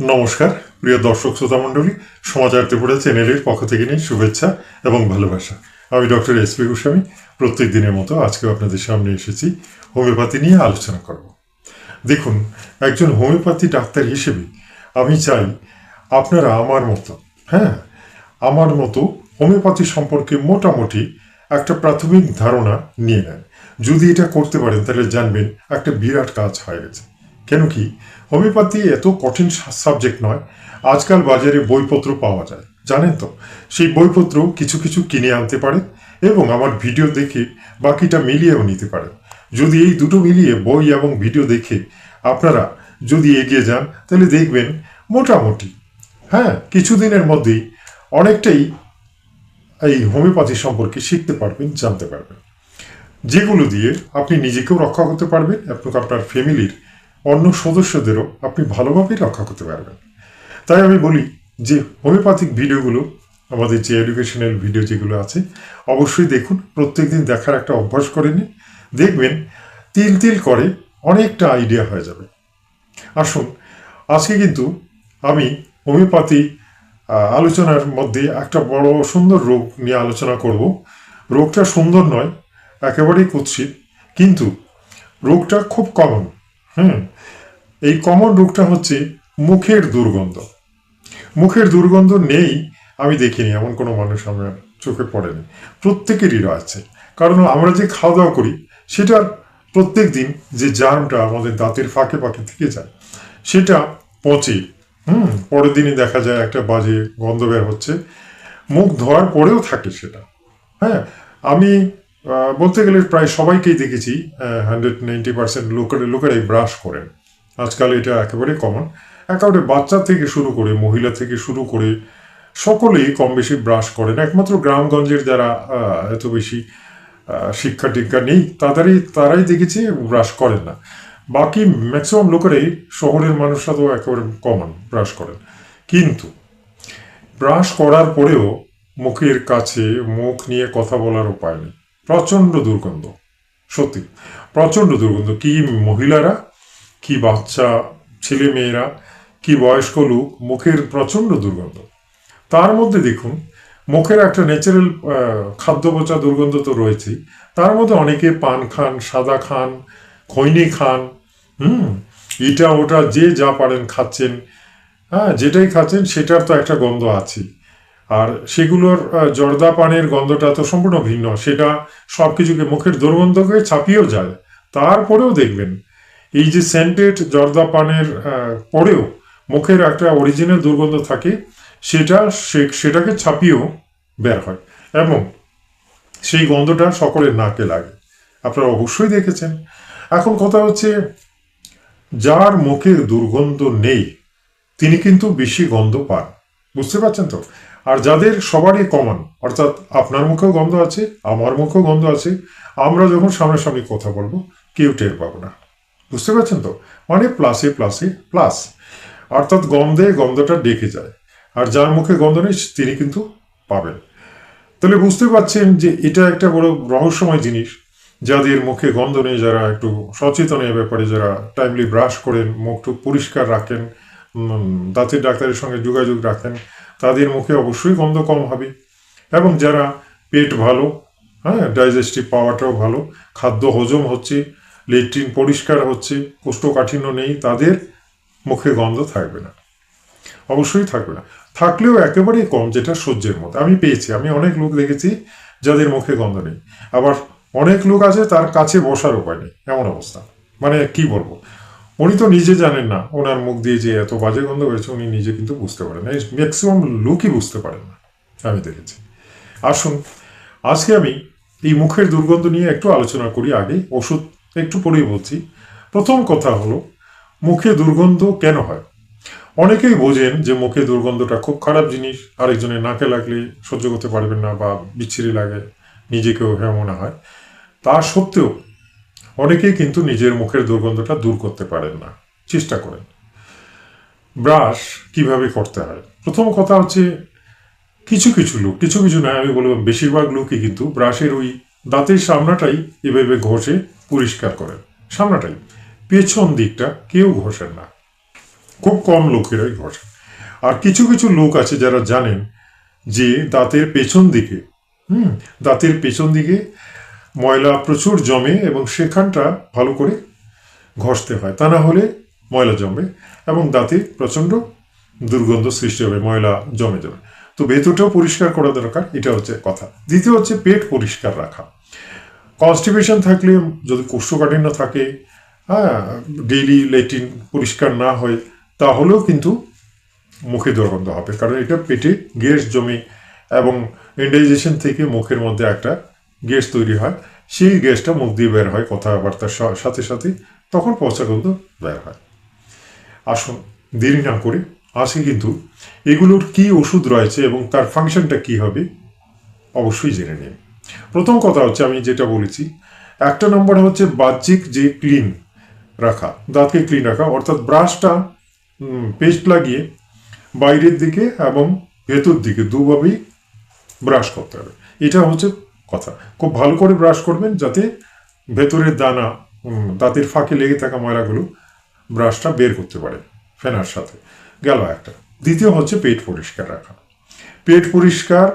নমস্কার, প্রিয় দর্শক শ্রোতা মণ্ডলী সমাচার ত্রিপুরা চ্যানেলের পক্ষ থেকে নিয়ে শুভেচ্ছা এবং ভালোবাসা। আমি ডক্টর এস পি গোস্বামী, প্রত্যেক দিনের মতো আজকেও আপনাদের সামনে এসেছি, হোমিওপ্যাথি নিয়ে আলোচনা করব। দেখুন, একজন হোমিওপ্যাথি ডাক্তার হিসেবে আমি চাই আপনারা আমার মতো হ্যাঁ আমার মতো হোমিওপ্যাথি সম্পর্কে মোটামুটি একটা প্রাথমিক ধারণা নিয়ে নেন। যদি এটা করতে পারেন, তাহলে জানবেন একটা বিরাট কাজ হয়ে গেছে। কেন কি? হোমিওপ্যাথি এত কঠিন সাবজেক্ট নয়। আজকাল বাজারে বইপত্র পাওয়া যায়। জানেন তো, সেই বইপত্র কিছু কিছু কিনে আনতে পারে এবং আমার ভিডিও দেখে বাকিটা মিলিয়েও নিতে পারেন যদি এই দুটো মিলিয়ে বই এবং ভিডিও দেখে আপনারা যদি এগিয়ে যান, তাহলে দেখবেন মোটামুটি। হ্যাঁ কিছুদিনের মধ্যেই অনেকটাই এই হোমিওপ্যাথি সম্পর্কে শিখতে পারবেন, জানতে পারবেন। যেগুলো দিয়ে আপনি নিজেকেও রক্ষা করতে পারবেন এবং আপনার ফ্যামিলির অন্য সদস্যদেরও আপনি ভালোভাবেই রক্ষা করতে পারবেন। তাই আমি বলি যে, হোমিওপ্যাথিক ভিডিওগুলো, আমাদের যে এডুকেশনাল ভিডিও যেগুলো আছে, অবশ্যই দেখুন। প্রত্যেক দিন দেখার একটা অভ্যাস করে নিন। দেখবেন তিল তিল করে অনেকটা আইডিয়া হয়ে যাবে। আসুন, আজকে কিন্তু আমি হোমিওপ্যাথি আলোচনার মধ্যে একটা বড় সুন্দর রোগ নিয়ে আলোচনা করব। রোগটা সুন্দর নয়, একেবারেই কুৎসিত, কিন্তু রোগটা খুব কমন হুম? এই কমন রোগটা হচ্ছে মুখের দুর্গন্ধ। মুখের দুর্গন্ধ নেই, আমি দেখিনি, এমন কোনো মানুষ আমার চোখে পড়েনি। প্রত্যেকেরই আছে কারণ আমরা যে খাওয়া দাওয়া করি সেটার প্রত্যেক দিন যে জার্মটা আমাদের দাঁতের ফাঁকে ফাঁকে থেকে যায়, সেটা পচে, হুম, পরের দিনই দেখা যায় একটা বাজে গন্ধ বের হচ্ছে। মুখ ধোয়ার পরেও থাকে সেটা হ্যাঁ। আমি বলতে গেলে প্রায় সবাইকেই দেখেছি হান্ড্রেড নাইনটি পার্সেন্ট লোকের, লোকেরাই ব্রাশ করেন। আজকাল এটা একেবারে কমন একেবারে বাচ্চা থেকে শুরু করে, মহিলা থেকে শুরু করে, সকলেই কম বেশি ব্রাশ করেন। একমাত্র গ্রামগঞ্জের যারা এত বেশি শিক্ষা টিক্ষা নেই, তাদেরই, তারাই দেখেছি ব্রাশ করেন না। বাকি ম্যাক্সিমাম লোকেরাই শহরের মানুষরা তো একেবারে কমন ব্রাশ করেন। কিন্তু ব্রাশ করার পরেও মুখের কাছে মুখ নিয়ে কথা বলার উপায় নেই। প্রচণ্ড দুর্গন্ধ, সত্যি। প্রচণ্ড দুর্গন্ধ। কি মহিলারা কি বাচ্চা ছেলে মেয়েরা কি বয়স্ক লোক, মুখের প্রচণ্ড দুর্গন্ধ। তার মধ্যে দেখুন, মুখের একটা ন্যাচারাল খাদ্য পচা দুর্গন্ধ তো রয়েছেই। তার মধ্যে অনেকে পান খান, সাদা খান, খৈনি খান, হুম এটা ওটা, যে যা পারেন খাচ্ছেন। হ্যাঁ যেটাই খাচ্ছেন, সেটার তো একটা গন্ধ আছে আর সেগুলোর জর্দা পানের গন্ধটা তো সম্পূর্ণ ভিন্ন। সেটা সব কিছুকে মুখের দুর্গন্ধকে ছাপিয়েও যায়। তারপরেও দেখবেন এই যে সেন্টেড জর্দা পানের পরেও মুখের একটা অরিজিনাল দুর্গন্ধ থাকে, সেটা সেটাকে ছাপিয়েও বের হয় এবং সেই গন্ধটা সকলের নাকে লাগে। আপনারা অবশ্যই দেখেছেন। এখন কথা হচ্ছে, যার মুখে দুর্গন্ধ নেই, তিনি কিন্তু বেশি গন্ধ পান। বুঝতে পারছেন তো? আর যাদের সবারই কমন অর্থাৎ আপনার মুখেও গন্ধ আছে, আমার মুখেও গন্ধ আছে, আমরা যখন সামনাসামনি কথা বলব, কেউ টের পাবো না। বুঝতে পারছেন তো? মানে প্লাসে প্লাসে প্লাস অর্থাৎ গন্ধে গন্ধটা ডেকে যায়। আর যার মুখে গন্ধ নেই, তিনি কিন্তু পাবেন। তাহলে বুঝতে পারছেন যে এটা একটা বড় রহস্যময় জিনিস, যাদের মুখে গন্ধ নেই, যারা একটু সচেতনের ব্যাপারে, যারা টাইমলি ব্রাশ করেন মুখটু পরিষ্কার রাখেন দাঁতের ডাক্তারের সঙ্গে যোগাযোগ রাখেন, তাদের মুখে অবশ্যই গন্ধ কম হবে। এবং যারা পেট ভালো হ্যাঁ ডাইজেস্টিভ পাওয়াটাও ভালো, খাদ্য হজম হচ্ছে লেট্রিন পরিষ্কার হচ্ছে, কোষ্ঠকাঠিন্য নেই, তাদের মুখে গন্ধ থাকবে না। অবশ্যই থাকবে না। থাকলেও একেবারেই কম, যেটা সহ্যের মতো। আমি পেয়েছি, আমি অনেক লোক দেখেছি যাদের মুখে গন্ধ নেই। আবার অনেক লোক আছে তার কাছে বসার উপায় নেই, এমন অবস্থা। মানে কি বলব? উনি তো নিজে জানেন না, ওনার মুখ দিয়ে যে এত বাজে গন্ধ হয়েছে, উনি নিজে কিন্তু বুঝতে পারেন না। ম্যাক্সিমাম লোকই বুঝতে পারেন না, আমি দেখেছি। আসুন, আজকে আমি এই মুখের দুর্গন্ধ নিয়ে একটু আলোচনা করি আগে। ওষুধ একটু পরেই বলছি। প্রথম কথা হলো, মুখে দুর্গন্ধ কেন হয়? অনেকেই বোঝেন যে মুখে দুর্গন্ধটা খুব খারাপ জিনিস, আরেকজনের নাকে লাগলে সহ্য করতে পারবেন না বা বিচ্ছিরি লাগে, নিজেকেও হ্যাঁ মনে হয়। তা সত্ত্বেও অনেকেই কিন্তু নিজের মুখের দুর্গন্ধটা দূর করতে পারেন না। চেষ্টা করেন। ব্রাশ কীভাবে করতে হয়? প্রথম কথা হচ্ছে, কিছু কিছু লোক, কিছু কিছু নয়, আমি বলব বেশিরভাগ লোকই কিন্তু ব্রাশের ওই দাঁতের সামনাটাই এভাবে ঘষে পরিষ্কার করেন। সামনাটাই। পেছন দিকটা কেউ ঘষেন না। খুব কম লোকেরাই ঘষে আর কিছু কিছু লোক আছে যারা জানেন যে দাঁতের পেছন দিকে, হুম, দাঁতের পেছন দিকে ময়লা প্রচুর জমে এবং সেখানটা ভালো করে ঘষতে হয়। তা না হলে ময়লা জমে এবং দাঁতে প্রচণ্ড দুর্গন্ধ সৃষ্টি হবে, ময়লা জমে যাবে। তো ভেতরটাও পরিষ্কার করা দরকার, এটা হচ্ছে কথা। দ্বিতীয় হচ্ছে পেট পরিষ্কার রাখা। কনস্টিপেশন থাকলে, যদি কোষ্ঠকাঠিন্য থাকে হ্যাঁ ডেইলি লেট্রিন পরিষ্কার না হয়, তাহলেও কিন্তু মুখে দুর্গন্ধ হবে। কারণ এটা পেটে গ্যাস জমে এবং ইন্ডাইজেশন থেকে মুখের মধ্যে একটা গ্যাস তৈরি হয়। সেই গ্যাসটা মুখ দিয়ে বের হয়, কথাবার্তার সাথে সাথে তখন পচা গন্ধ বের হয়। আসুন, দেরি না করে আসি কিন্তু এগুলোর কি ওষুধ রয়েছে এবং তার ফাংশনটা কি হবে, অবশ্যই জেনে নিন। প্রথম কথা হচ্ছে আমি যেটা বলেছি, একটা নম্বর হচ্ছে বাহ্যিক যে ক্লিন রাখা, দাঁতকে ক্লিন রাখা, অর্থাৎ ব্রাশটা পেস্ট লাগিয়ে বাইরের দিকে এবং ভেতর দিকে দুভাবেই ব্রাশ করতে হবে। এটা হচ্ছে কথা। খুব ভালো করে ব্রাশ করবেন যাতে ভেতরের দানা দাঁতের ফাঁকে লেগে থাকা ময়লাগুলো ব্রাশটা বের করতে পারে ফেনার সাথে। গেল একটা। দ্বিতীয় হচ্ছে পেট পরিষ্কার রাখা। পেট পরিষ্কার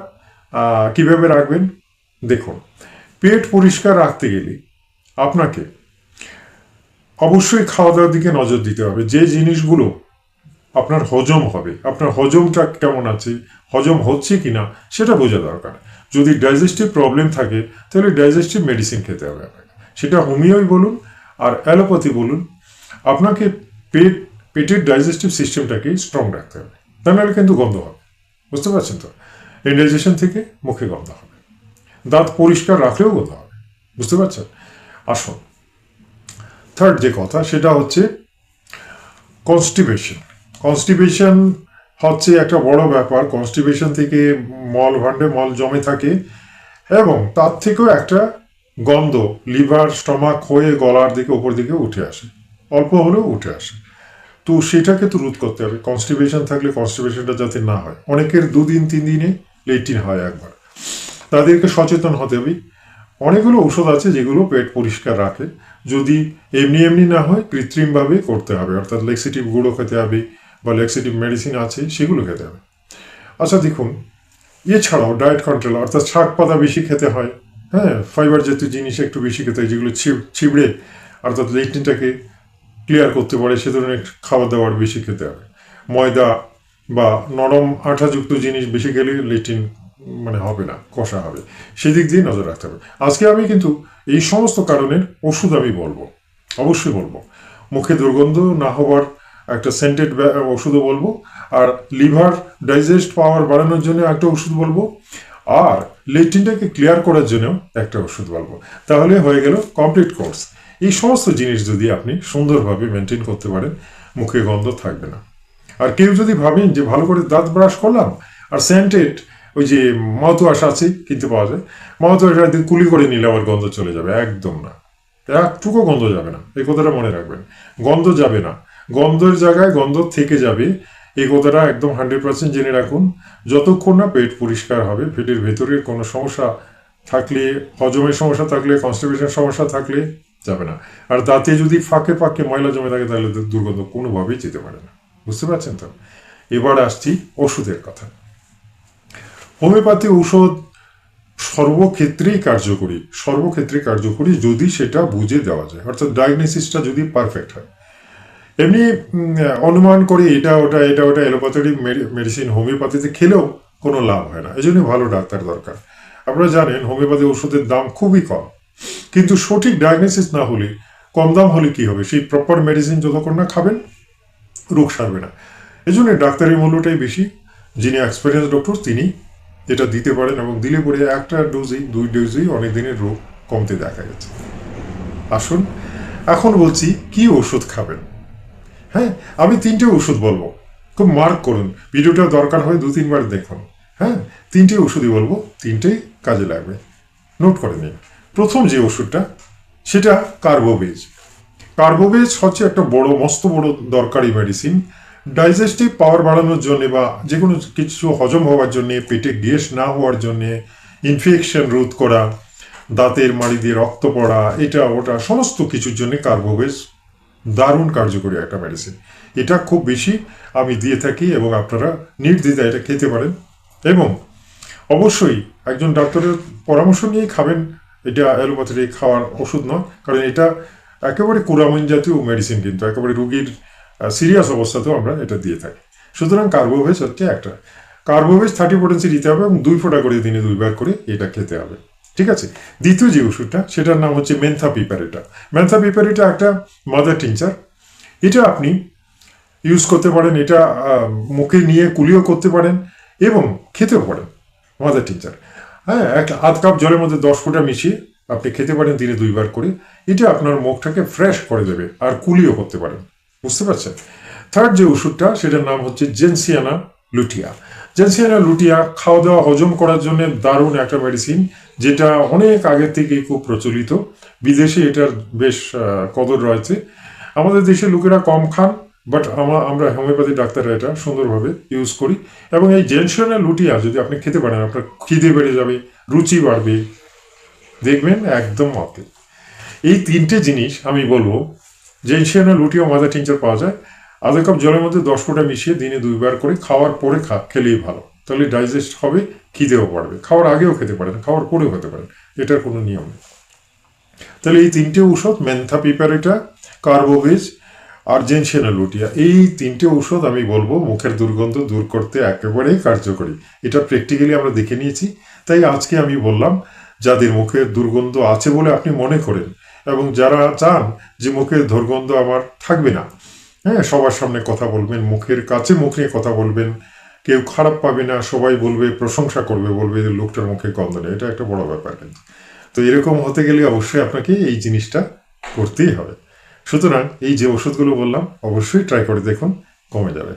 কীভাবে রাখবেন? দেখুন, পেট পরিষ্কার রাখতে গেলে আপনাকে অবশ্যই খাওয়া দাওয়ার দিকে নজর দিতে হবে। যে জিনিসগুলো আপনার হজম হবে, আপনার হজমটা কেমন আছে, হজম হচ্ছে কি না সেটা বোঝা দরকার। যদি ডাইজেস্টিভ প্রবলেম থাকে, তাহলে ডাইজেস্টিভ মেডিসিন খেতে হবে আপনাকে। সেটা হোমিওই বলুন, আর অ্যালোপ্যাথি বলুন, আপনাকে পেট, পেটের ডাইজেস্টিভ সিস্টেমটাকে স্ট্রং রাখতে হবে। তা নাহলে কিন্তু গন্ধ হবে। বুঝতে পারছেন তো? ইন্ডাইজেশন থেকে মুখে গন্ধ হবে। দাঁত পরিষ্কার রাখলেও গন্ধ হবে। বুঝতে পারছেন? আসুন। থার্ড যে কথা, সেটা হচ্ছে কনস্টিপেশন কনস্টিপেশন হচ্ছে একটা বড় ব্যাপার। কনস্টিপেশন থেকে মল ভাণ্ডে, মল জমে থাকে এবং তার থেকেও একটা গন্ধ লিভার, স্টমাক হয়ে গলার দিকে, উপর দিকে উঠে আসে। অল্প হলেও উঠে আসে। তো সেটাকে তো রোধ করতে হবে। কনস্টিপেশন থাকলে কনস্টিপেশনটা যাতে না হয়। অনেকের দুদিন, তিন দিনে লেটিন হয় একবার। তাদেরকে সচেতন হতে হবে। অনেকগুলো ঔষধ আছে যেগুলো পেট পরিষ্কার রাখে। যদি এমনি এমনি না হয়, কৃত্রিমভাবে করতে হবে। অর্থাৎ লেক্সিটিভ গুঁড়ো খেতে হবে বা লেক্সিটিভ মেডিসিন আছে, সেগুলো খেতে হবে। আচ্ছা দেখুন, এছাড়াও ডায়েট কন্ট্রোল অর্থাৎ শাক পাতা বেশি খেতে হয়। হ্যাঁ ফাইবার জাতীয় জিনিস একটু বেশি খেতে হয়, যেগুলো ছিবড়ে, অর্থাৎ লেট্রিনটাকে ক্লিয়ার করতে পারে, সে ধরনের খাবার দাবার বেশি খেতে হবে। ময়দা বা নরম আঠাযুক্ত জিনিস বেশি খেলে লেট্রিন মানে হবে না, কষা হবে। সেদিক দিয়ে নজর রাখতে হবে। আজকে আমি কিন্তু এই সমস্ত কারণের ওষুধ আমি বলব, অবশ্যই বলব। মুখে দুর্গন্ধ না হওয়ার একটা সেন্টেড ওষুধও বলব, আর লিভার ডাইজেস্ট পাওয়ার বাড়ানোর জন্য একটা ওষুধ বলব, আর লেট্রিনটাকে ক্লিয়ার করার জন্য একটা ওষুধ বলব। তাহলে হয়ে গেল কমপ্লিট কোর্স এই সমস্ত জিনিস যদি আপনি সুন্দরভাবে মেনটেন করতে পারেন, মুখে গন্ধ থাকবে না। আর কেউ যদি ভাবেন যে ভালো করে দাঁত ব্রাশ করলাম, আর স্যান্টেড ওই যে মাউথওয়াশ আছে কিনতে পাওয়া যায়। মাউথওয়াশ একদিন কুলি করে নিলে আবার গন্ধ চলে যাবে, একদম না। একটুকু গন্ধ যাবে না, এই কথাটা মনে রাখবেন। গন্ধ যাবে না। গন্ধের জায়গায় গন্ধ থেকে যাবে, এই কথাটা একদম হান্ড্রেড পার্সেন্ট জেনে রাখুন। যতক্ষণ না পেট পরিষ্কার হবে, পেটের ভেতরের কোনো সমস্যা থাকলে, হজমের সমস্যা থাকলে কনস্টিপেশন সমস্যা থাকলে যাবে না। আর দাঁতে যদি ফাঁকে ফাঁকে ময়লা জমে থাকে, তাহলে দুর্গন্ধ কোনোভাবেই যেতে পারে না। বুঝতে পারছেন তো? এবার আসছি ওষুধের কথা। হোমিওপ্যাথি ঔষধ সর্বক্ষেত্রেই কার্যকরী, সর্বক্ষেত্রে কার্যকরী যদি সেটা বুঝে দেওয়া যায়। অর্থাৎ ডায়াগনোসিসটা যদি পারফেক্ট হয়। এমনি অনুমান করে এটা, ওটা এটা, ওটা এলোপ্যাথিক মেডিসিন হোমিওপ্যাথিতে খেলেও কোনো লাভ হয় না। এই জন্য ভালো ডাক্তার দরকার। আপনারা জানেন হোমিওপ্যাথি ওষুধের দাম খুবই কম। কিন্তু সঠিক ডায়াগনোসিস না হলে কম দাম হলে কি হবে? সেই প্রপার মেডিসিন যতক্ষণ না খাবেন, রোগ সারবে না। এই জন্য ডাক্তারের মূল্যটাই বেশি। যিনি এক্সপিরিয়েন্স ডক্টর তিনি এটা দিতে পারেন এবং দিলে পরে একটা ডোজেই দুই ডোজেই অনেক দিনের রোগ কমতে দেখা গেছে আসুন, এখন বলছি, কি ওষুধ খাবেন? হ্যাঁ আমি তিনটে ওষুধ বলব। খুব মার্ক করুন। ভিডিওটা দরকার হয় দু তিনবার দেখুন। হ্যাঁ তিনটে ওষুধই বলব, তিনটেই কাজে লাগবে। নোট করে নিন। প্রথম যে ওষুধটা, সেটা কার্বোবেজ। কার্বোবেজ হচ্ছে একটা বড়, মস্ত বড় দরকারি মেডিসিন ডাইজেস্টিভ পাওয়ার বাড়ানোর জন্যে বা যে কোনো কিছু হজম হওয়ার জন্যে, পেটে গ্যাস না হওয়ার জন্য ইনফেকশন রোধ করা, দাঁতের মাড়ি দিয়ে রক্ত পড়া, এটা ওটা সমস্ত কিছুর জন্য কার্বোবেজ দারুণ কার্যকরী একটা মেডিসিন এটা খুব বেশি আমি দিয়ে থাকি এবং আপনারা নির্দ্বিধায় এটা খেতে পারেন। এবং অবশ্যই একজন ডাক্তারের পরামর্শ নিয়েই খাবেন। এটা অ্যালোপ্যাথি খাওয়ার ওষুধ নয়, কারণ এটা একেবারে কুরামিন জাতীয় মেডিসিন কিন্তু, একেবারে রুগীর সিরিয়াস অবস্থাতেও আমরা এটা দিয়ে থাকি। সুতরাং কার্বোভেজ হচ্ছে একটা। কার্বোভেজ থার্টি পোটেন্সি দিতে হবে এবং দুই ফোঁটা করে দিনে দুইবার করে এটা খেতে হবে। ঠিক আছে? দ্বিতীয় যে ওষুধটা, সেটার নাম হচ্ছে মেন্থা পিপারিটা মেন্থা পিপারিটা একটা মাদার টিনচার এটা আপনি ইউজ করতে পারেন, এটা মুখে নিয়ে কুলিও করতে পারেন এবং খেতেও পারেন মাদার টিচার হ্যাঁ এক আধ কাপ জলের মধ্যে দশ ফোঁটা মিশিয়ে আপনি খেতে পারেন দিনে দুইবার করে। এটা আপনার মুখটাকে ফ্রেশ করে দেবে আর কুলিও করতে পারেন। বুঝতে পারছেন? থার্ড যে ওষুধটা, সেটার নাম হচ্ছে জেনসিয়ানা লুটিয়া জেনসিয়ানা লুটিয়া খাওয়া দাওয়া হজম করার জন্য দারুণ একটা মেডিসিন যেটা অনেক আগে থেকেই খুব প্রচলিত। বিদেশে এটার বেশ কদর রয়েছে। আমাদের দেশের লোকেরা কম খান বাট আমরা আমরা হোমিওপ্যাথি ডাক্তাররা এটা সুন্দরভাবে ইউজ করি। এবং এই জেনশনে লুটিয়া যদি আপনি খেতে পারেন, আপনার খিদে বেড়ে যাবে, রুচি বাড়বে, দেখবেন একদম মতে এই তিনটে জিনিস আমি বলব জেনশনে লুটিয়া মাদার টিঞ্চার পাওয়া যায়, আধা কাপ জলের মধ্যে দশ ফোঁটা মিশিয়ে দিনে দুইবার করে খাওয়ার পরে খা, খেলেই ভালো। তাহলে ডাইজেস্ট হবে, খিদেও পারবে খাওয়ার আগেও খেতে পারেন, খাওয়ার পরেও খেতে পারেন, এটার কোনো নিয়ম নেই। তাহলে এই তিনটে ঔষধ, মেন্থা পিপারিটা কার্বোভেজ আর জেনসেনা লুটিয়া, এই তিনটে ঔষধ আমি বলব মুখের দুর্গন্ধ দূর করতে একেবারেই কার্যকরী। এটা প্র্যাকটিক্যালি আমরা দেখে নিয়েছি। তাই আজকে আমি বললাম, যাদের মুখের দুর্গন্ধ আছে বলে আপনি মনে করেন এবং যারা চান যে মুখের দুর্গন্ধ আমার থাকবে না হ্যাঁ সবার সামনে কথা বলবেন, মুখের কাছে মুখ নিয়ে কথা বলবেন, কেউ খারাপ পাবে না, সবাই বলবে, প্রশংসা করবে, বলবে যে লোকটার মুখে গন্ধ নেই। এটা একটা বড় ব্যাপার কিন্তু। তো এরকম হতে গেলে অবশ্যই আপনাকে এই জিনিসটা করতেই হবে। সুতরাং এই যে ওষুধগুলো বললাম, অবশ্যই ট্রাই করে দেখুন, কমে যাবে।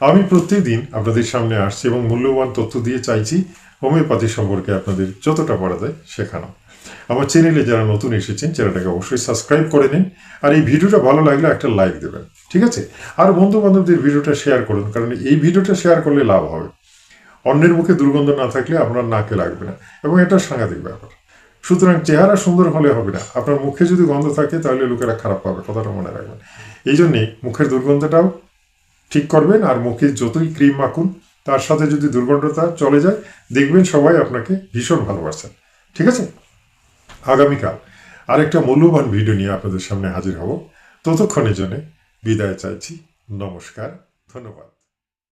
আমি প্রত্যেকদিন আপনাদের সামনে আসছি এবং মূল্যবান তথ্য দিয়ে চাইছি, হোমিওপ্যাথি সম্পর্কে আপনাদের যতটা পারা যায় শেখানো। আমার চ্যানেলে যারা নতুন এসেছেন চ্যানেলটাকে অবশ্যই সাবস্ক্রাইব করে নিন। আর এই ভিডিওটা ভালো লাগলে একটা লাইক দেবেন, ঠিক আছে? আর বন্ধু বান্ধবদের ভিডিওটা শেয়ার করুন, কারণ এই ভিডিওটা শেয়ার করলে লাভ হবে। অন্যের মুখে দুর্গন্ধ না থাকলে আপনার নাকে লাগবে না, এবং এটা সাংঘাতিক ব্যাপার। সুতরাং চেহারা সুন্দর হলে হবে না। আপনার মুখে যদি গন্ধ থাকে, তাহলে লোকেরা খারাপ পাবে, কথাটা মনে রাখবেন। এই জন্যে মুখের দুর্গন্ধটাও ঠিক করবেন, আর মুখে যতই ক্রিম মাখুন, তার সাথে যদি দুর্গন্ধতা চলে যায়, দেখবেন সবাই আপনাকে ভীষণ ভালোবাসেন, ঠিক আছে? আগামীকাল আরেকটা মূল্যবান ভিডিও নিয়ে আপনাদের সামনে হাজির হব। ততক্ষণের জন্য বিদায় চাইছি। নমস্কার, ধন্যবাদ।